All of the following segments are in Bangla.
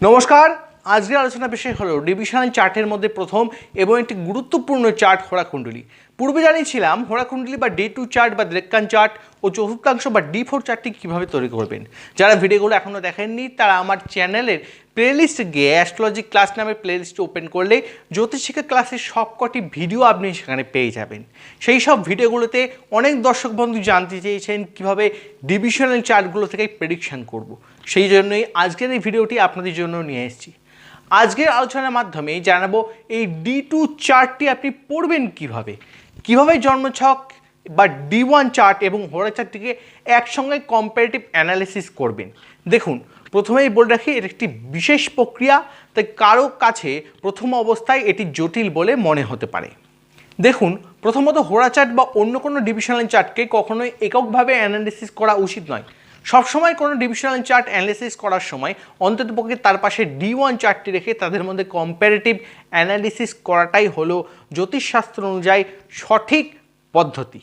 নমস্কার। আজকের আলোচনা বিষয় হলো ডিভিশনাল চার্টের মধ্যে প্রথম এবং একটি গুরুত্বপূর্ণ চার্ট হোরাকুণ্ডলী পূর্বে জানিয়েছিলাম হোরাকুণ্ডলী বা ডে টু চার্ট বা ডেক্কান চার্ট ও চতুর্থাংশ বা ডি ফোর চার্টটি কীভাবে তৈরি করবেন। যারা ভিডিওগুলো এখনও দেখেননি, তারা আমার চ্যানেলের প্লেলিস্ট গিয়ে অ্যাস্ট্রোলজি ক্লাস নামে প্লেলিস্ট ওপেন করলে জ্যোতিষিকা ক্লাসের সবকটি ভিডিও আপনি সেখানে পেয়ে যাবেন। সেই সব ভিডিওগুলোতে অনেক দর্শক বন্ধু জানতে চেয়েছেন কীভাবে ডিভিশনাল চার্টগুলো থেকে প্রেডিকশন করব। সেই জন্যই আজকের এই ভিডিওটি আপনাদের জন্য নিয়ে এসেছি। আজকের আলোচনার মাধ্যমে জানাব এই ডি টু চার্টটি আপনি পড়বেন কীভাবে? কীভাবে জন্মছক বা ডি ওয়ান চার্ট এবং হোরা চার্টটিকে একসঙ্গে কম্পারেটিভ অ্যানালিসিস করবেন? দেখুন, প্রথমেই বলে রাখি, এর একটি বিশেষ প্রক্রিয়া, তাই কারও কাছে প্রথম অবস্থায় এটি জটিল বলে মনে হতে পারে। দেখুন, প্রথমত হোরা চার্ট বা অন্য কোনো ডিভিশনাল চার্টকে কখনোই এককভাবে অ্যানালিসিস করা উচিত নয়। সবসময় কোনো ডিভিশনাল চার্ট অ্যানালিসিস করার সময় অন্ততপক্ষে তার পাশে ডি ওয়ান চার্টটি রেখে তাদের মধ্যে কম্পারেটিভ অ্যানালিসিস করাটাই হলো জ্যোতিষশাস্ত্র অনুযায়ী সঠিক পদ্ধতি।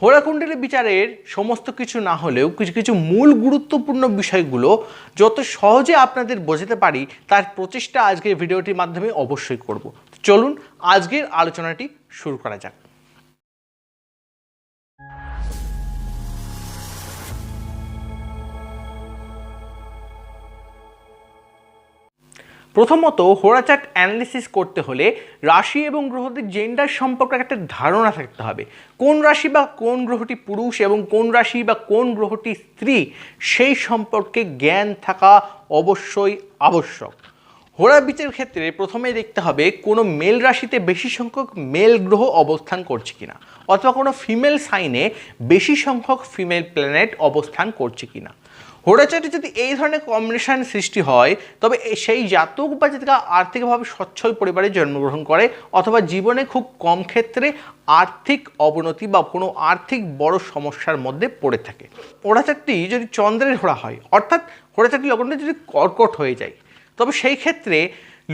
হোরাকুণ্ডলী বিচারের সমস্ত কিছু না হলেও কিছু কিছু মূল গুরুত্বপূর্ণ বিষয়গুলো যত সহজে আপনাদের বোঝাতে পারি তার প্রচেষ্টা আজকের ভিডিওটির মাধ্যমে অবশ্যই করব। চলুন আজকের আলোচনাটি শুরু করা যাক। প্রথমত হোরা চার্ট অ্যানালিসিস করতে হলে রাশি এবং গ্রহদের জেন্ডার সম্পর্কে একটা ধারণা থাকতে হবে। কোন রাশি বা কোন গ্রহটি পুরুষ এবং কোন রাশি বা কোন গ্রহটি স্ত্রী, সেই সম্পর্কে জ্ঞান থাকা অবশ্যই আবশ্যক। হোরা বীচের ক্ষেত্রে প্রথমে দেখতে হবে কোনো মেল রাশিতে বেশি সংখ্যক মেল গ্রহ অবস্থান করছে কিনা, অথবা কোনো ফিমেল সাইনে বেশি সংখ্যক ফিমেল প্ল্যানেট অবস্থান করছে কিনা। হোরাচার্টে যদি এই ধরনের কম্বিনেশান সৃষ্টি হয়, তবে সেই জাতক বা জাতিকা আর্থিকভাবে স্বচ্ছল পরিবারে জন্মগ্রহণ করে, অথবা জীবনে খুব কম ক্ষেত্রে আর্থিক অবনতি বা কোনো আর্থিক বড় সমস্যার মধ্যে পড়ে থাকে। হোড়াচাটি যদি চন্দ্রের হোড়া হয়, অর্থাৎ হোড়াচাটি লগ্নটি যদি কর্কট হয়ে যায়, তবে সেই ক্ষেত্রে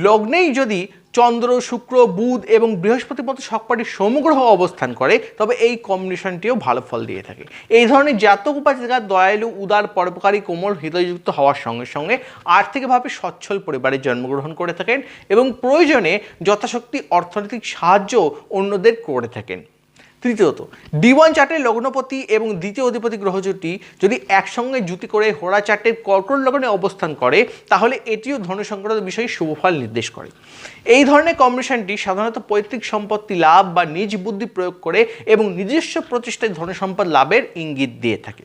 লগ্নেই যদি চন্দ্র, শুক্র, বুধ এবং বৃহস্পতির মতো সবকটি সমগ্রহ অবস্থান করে, তবে এই কম্বিনেশনটিও ভালো ফল দিয়ে থাকে। এই ধরনের জাতক উপাধিকার দয়ালু, উদার, পরোপকারী, কোমল হৃদয়যুক্ত হওয়ার সঙ্গে সঙ্গে আর্থিকভাবে সচ্ছল পরিবারে জন্মগ্রহণ করে থাকেন এবং প্রয়োজনে যথাশক্তি অর্থনৈতিক সাহায্য অন্যদের করে থাকেন। তৃতীয়ত ডি ওয়ান চার্টের লগ্নপতি এবং দ্বিতীয় অধিপতি গ্রহজোটি যদি একসঙ্গে জুতি করে হোরা চার্টের কর্কট লগ্নে অবস্থান করে, তাহলে এটিও ধন সংক্রান্ত বিষয়ে শুভফল নির্দেশ করে। এই ধরনের কম্বিনেশনটি সাধারণত পৈতৃক সম্পত্তি লাভ বা নিজ বুদ্ধি প্রয়োগ করে এবং নিজস্ব প্রচেষ্টায় ধন সম্পদ লাভের ইঙ্গিত দিয়ে থাকে।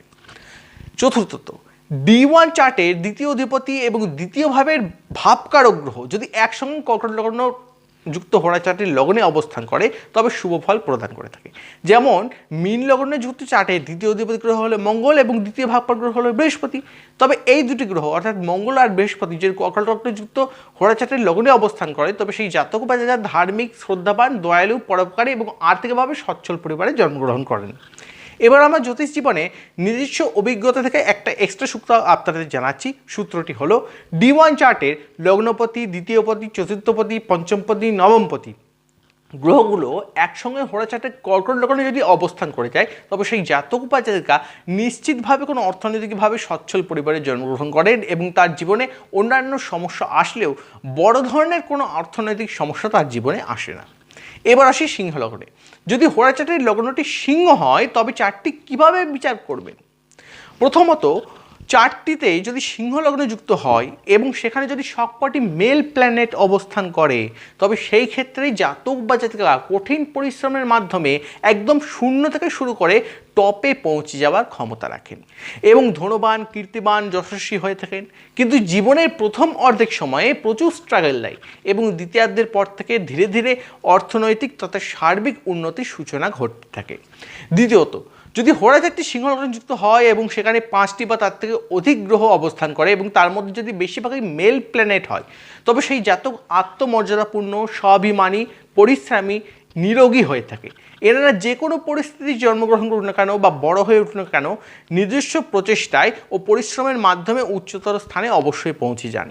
চতুর্থত ডি ওয়ান চার্টের দ্বিতীয় অধিপতি এবং দ্বিতীয় ভাবের ভাবকারক গ্রহ যদি একসঙ্গে কর্কট লগ্ন যুক্ত হোরা চার্টের লগ্নে অবস্থান করে, তবে শুভ ফল প্রদান করে থাকে। যেমন, মিন লগ্নে যুক্ত চার্টে দ্বিতীয় অধিপতি গ্রহ হলো মঙ্গল এবং দ্বিতীয় ভাবকার গ্রহ হলো বৃহস্পতি। তবে এই দুটি গ্রহ, অর্থাৎ মঙ্গল আর বৃহস্পতি, যে লগ্নে যুক্ত হোরা চার্টের লগ্নে অবস্থান করে, তবে সেই জাতক বা যারা ধার্মিক শ্রদ্ধাবান, দয়ালু, পরোপকারী এবং আর্থিকভাবে সচ্ছল পরিবারে জন্মগ্রহণ করেন। এবার আমার জ্যোতিষ জীবনে নিজস্ব অভিজ্ঞতা থেকে একটা এক্সট্রা সূত্র আপনাদের জানাচ্ছি। সূত্রটি হলো ডি ওয়ান চার্টের লগ্নপতি, দ্বিতীয়পতি, চতুর্থপতি, পঞ্চমপতি, নবমপতি। গ্রহগুলো একসঙ্গে হোরা চার্টের কর্কট লগ্নে যদি অবস্থান করে যায়, তবে সেই জাতক উপাচারিকা নিশ্চিতভাবে কোনো অর্থনৈতিকভাবে সচ্ছল পরিবারে জন্মগ্রহণ করেন এবং তার জীবনে অন্যান্য সমস্যা আসলেও বড় ধরনের কোনো অর্থনৈতিক সমস্যা তার জীবনে আসে না। এবার আসি সিংহ লগ্নে। যদি চার্টের লগ্নটি সিংহ হয়, তবে চারটি কীভাবে বিচার করবেন প্রথমত চারটিতে যদি সিংহ লগ্ন যুক্ত হয় এবং সেখানে যদি সবকটি মেল প্ল্যানেট অবস্থান করে, তবে সেই ক্ষেত্রে জাতক বা জাতিকা কঠিন পরিশ্রমের মাধ্যমে একদম শূন্য থেকে শুরু করে টপে পৌঁছে যাওয়ার ক্ষমতা রাখেন এবং ধনবান, কীর্তিবান, যশস্বী হয়ে থাকেন। কিন্তু জীবনের প্রথম অর্ধেক সময়ে প্রচুর স্ট্রাগল দেয় এবং দ্বিতীয়ার্ধের পর থেকে ধীরে ধীরে অর্থনৈতিক তথা সার্বিক উন্নতির সূচনা ঘটতে থাকে। দ্বিতীয়ত যদি হোরা চারটি সিংহলগ্নযুক্ত হয় এবং সেখানে পাঁচটি বা তার থেকে অধিক গ্রহ অবস্থান করে এবং তার মধ্যে যদি বেশিরভাগই মেল প্ল্যানেট হয়, তবে সেই জাতক আত্মমর্যাদাপূর্ণ, স্বাভিমানী, পরিশ্রমী, নিরোগী হয়ে থাকে। এনারা যে কোনো পরিস্থিতি জন্মগ্রহণ করুন না কেন বা বড় হয়ে উঠুন না কেন, নিজস্ব প্রচেষ্টায় ও পরিশ্রমের মাধ্যমে উচ্চতর স্থানে অবশ্যই পৌঁছে যান।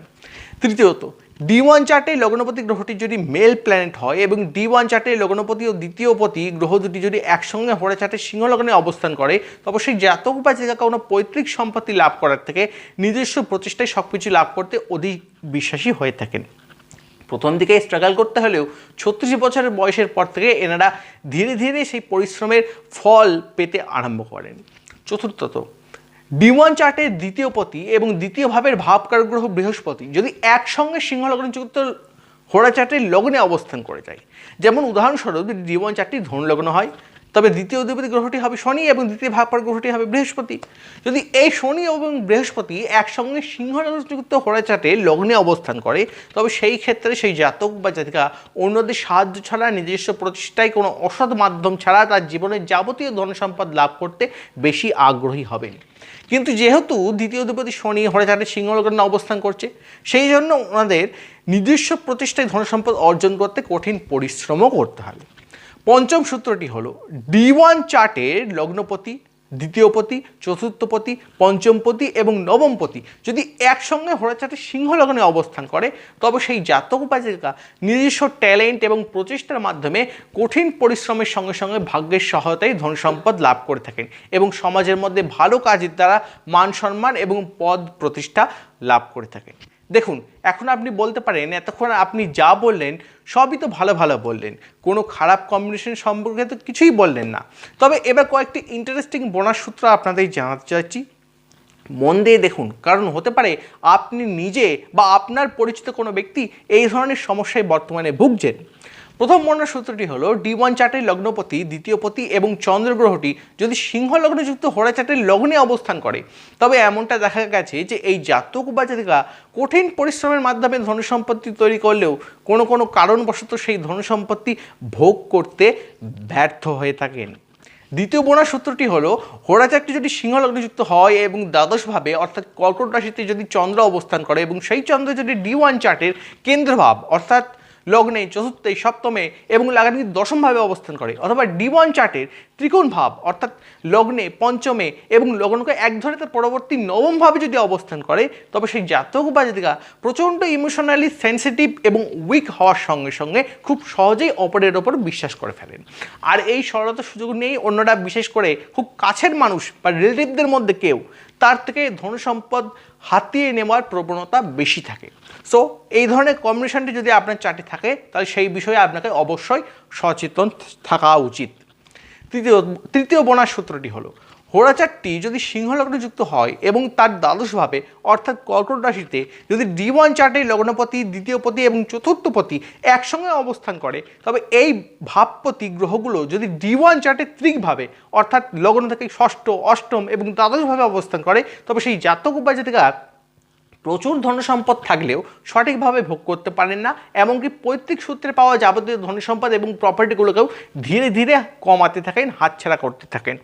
তৃতীয়ত ডি ওয়ান চার্টে লগ্নপতি গ্রহটি যদি মেল প্ল্যানেট হয় এবং ডি ওয়ান চার্টে লগ্নপতি ও দ্বিতীয় পতি গ্রহ দুটি যদি একসঙ্গে হরে চার্টে সিংহ লগ্নে অবস্থান করে, তবে সেই জাতক বা জায়গা কোনো পৈতৃক সম্পত্তি লাভ করার থেকে নিজস্ব প্রচেষ্টায় সব কিছু লাভ করতে অধিক বিশ্বাসী হয়ে থাকেন। প্রথম দিকে স্ট্রাগল করতে হলেও ছত্রিশ বছরের বয়সের পর থেকে এনারা ধীরে ধীরে সেই পরিশ্রমের ফল পেতে আরম্ভ করেন। চতুর্থত ওয়ান চার্টের দ্বিতীয় পতি এবং দ্বিতীয় ভাবের ভাবকার গ্রহ বৃহস্পতি যদি একসঙ্গে সিংহলগ্ন যুক্ত হোরা চার্টের লগ্নে অবস্থান করে যায়। যেমন উদাহরণস্বরূপ, যদি ডি ওয়ান চার্টটি ধনুলগ্ন হয়, তবে দ্বিতীয় অধিপতি গ্রহটি হবে শনি এবং দ্বিতীয় ভাবকার গ্রহটি হবে বৃহস্পতি। যদি এই শনি এবং বৃহস্পতি একসঙ্গে সিংহযুক্ত হোরা চার্টে লগ্নে অবস্থান করে, তবে সেই ক্ষেত্রে সেই জাতক বা জাতিকা অন্যদের সাহায্য ছাড়া, নিজস্ব প্রচেষ্টায় কোনো অসৎ মাধ্যম ছাড়া তার জীবনের যাবতীয় ধন সম্পদ লাভ করতে বেশি আগ্রহী হবেন। কিন্তু যেহেতু দ্বিতীয় অধিপতি শনি হরেচারের সিংহলগ্নে অবস্থান করছে, সেই জন্য ওনাদের নিজস্ব প্রতিষ্ঠায় ধনসম্পদ অর্জন করতে কঠিন পরিশ্রমও করতে হবে। পঞ্চম সূত্রটি হলো ডি ওয়ান চার্টের লগ্নপতি দ্বিতীয়পতি চতুর্থপতি পঞ্চমপতি এবং নবমপতি যদি একসঙ্গে হরাচাটে সিংহ লগ্নে অবস্থান করে, তবে সেই জাতক উপাজিকা নিজস্ব ট্যালেন্ট এবং প্রচেষ্টার মাধ্যমে কঠিন পরিশ্রমের সঙ্গে সঙ্গে ভাগ্যের সহায়তায় ধন সম্পদ লাভ করে থাকেন এবং সমাজের মধ্যে ভালো কাজের দ্বারা মান সম্মান এবং পদ প্রতিষ্ঠা লাভ করে থাকেন। দেখুন, এখন আপনি বলতে পারেন, এতক্ষণ আপনি যা বললেন, সবই তো ভালো ভালো বললেন। কোনো খারাপ কম্বিনেশন সম্পর্কে তো কিছুই বললেন না। তবে এবার কয়েকটি ইন্টারেস্টিং বোনাস সূত্র আপনাদের জানাতে চাচ্ছি। মন দিয়ে দেখুন, কারণ হতে পারে আপনি নিজে বা আপনার পরিচিত কোনো ব্যক্তি এই ধরনের সমস্যায় বর্তমানে ভুগছেন। প্রথম বর্ণার সূত্রটি হলো, ডি ওয়ান চার্টের লগ্নপতি, দ্বিতীয় পতি এবং চন্দ্রগ্রহটি যদি সিংহ লগ্নযুক্ত হোরা চার্টের লগ্নে অবস্থান করে, তবে এমনটা দেখা গেছে যে এই জাতক বা জাতিকা কঠিন পরিশ্রমের মাধ্যমে ধনসম্পত্তি তৈরি করলেও কোনো কোনো কারণবশত সেই ধনসম্পত্তি ভোগ করতে ব্যর্থ হয়ে থাকেন। দ্বিতীয় বোনার সূত্রটি হলো হোরাচারটি যদি সিংহলগ্নযুক্ত হয় এবং দ্বাদশভাবে, অর্থাৎ কর্কট রাশিতে যদি চন্দ্র অবস্থান করে এবং সেই চন্দ্র যদি ডি ওয়ান চার্টের কেন্দ্রভাব, অর্থাৎ লগ্নে চতুর্থে সপ্তমে এবং লাগানি দশমভাবে অবস্থান করে, অথবা ডি ওয়ান চার্টের ত্রিকোণ ভাব অর্থাৎ লগ্নে পঞ্চমে এবং লগ্নকে এক ধরে তার পরবর্তী নবমভাবে যদি অবস্থান করে, তবে সেই জাতক বা জাতিকা প্রচণ্ড ইমোশনালি সেন্সিটিভ এবং উইক হওয়ার সঙ্গে সঙ্গে খুব সহজেই অপরের ওপর বিশ্বাস করে ফেলেন। আর এই সরলতার সুযোগ নিয়েই অন্যরা বিশেষ করে খুব কাছের মানুষ বা রিলেটিভদের মধ্যে কেউ, তার থেকে ধনসম্পদ হাতিয়ে নেওয়ার প্রবণতা বেশি থাকে। সো এই ধরনের কম্বিনেশনটি যদি আপনার চাটি থাকে, তাহলে সেই বিষয়ে আপনাকে অবশ্যই সচেতন থাকা উচিত। তৃতীয় তৃতীয় বোনার সূত্রটি হলো হোরাচারটি যদি সিংহলগ্ন যুক্ত হয় এবং তার দ্বাদশভাবে, অর্থাৎ কর্কট রাশিতে, যদি ডি ওয়ান চার্টে লগ্নপতি, দ্বিতীয়পতি এবং চতুর্থপতি একসঙ্গে অবস্থান করে, তবে এই ভাবপতি গ্রহগুলো যদি ডি ওয়ান চার্টে ত্রিকভাবে, অর্থাৎ লগ্ন থেকে ষষ্ঠ, অষ্টম এবং দ্বাদশভাবে অবস্থান করে, তবে সেই জাতক বা জাতিকা প্রচুর ধনসম্পদ থাকলেও সঠিকভাবে ভোগ করতে পারেন না, এমনকি পৈতৃক সূত্রে পাওয়া যাবতীয় ধনসম্পদ এবং প্রপার্টিগুলোকেও ধীরে ধীরে কমাতে থাকেন, হাতছাড়া করতে থাকেন।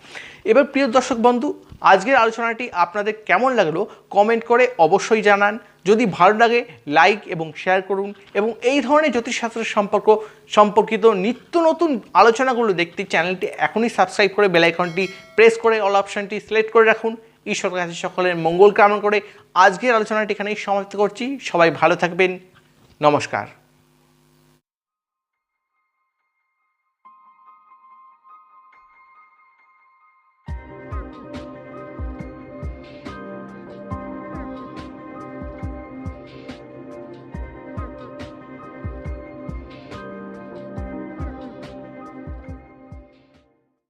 এবার প্রিয় দর্শক বন্ধু, আজকের আলোচনাটি আপনাদের কেমন লাগল কমেন্ট করে অবশ্যই জানান। যদি ভালো লাগে লাইক এবং শেয়ার করুন এবং এই ধরনের জ্যোতিষশাস্ত্রের সম্পর্ক, সম্পর্কিত নিত্য নতুন আলোচনাগুলো দেখতে চ্যানেলটি এখনই সাবস্ক্রাইব করে বেলাইকনটি প্রেস করে অল অপশানটি সিলেক্ট করে রাখুন। ঈশ্বরের কাছে সকলের মঙ্গল কামনা করে আজকের আলোচনাটি এখানেই সমাপ্ত করছি। সবাই ভালো থাকবেন। নমস্কার।